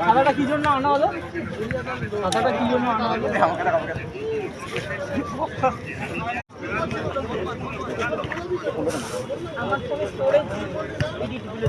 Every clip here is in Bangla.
খাতাটা কি জন্য আনা হলো খাতাটা কি জন্য আনা হলো আমার কোনো স্টোরেজ এডিটগুলো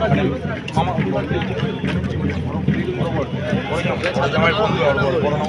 মানে, আমার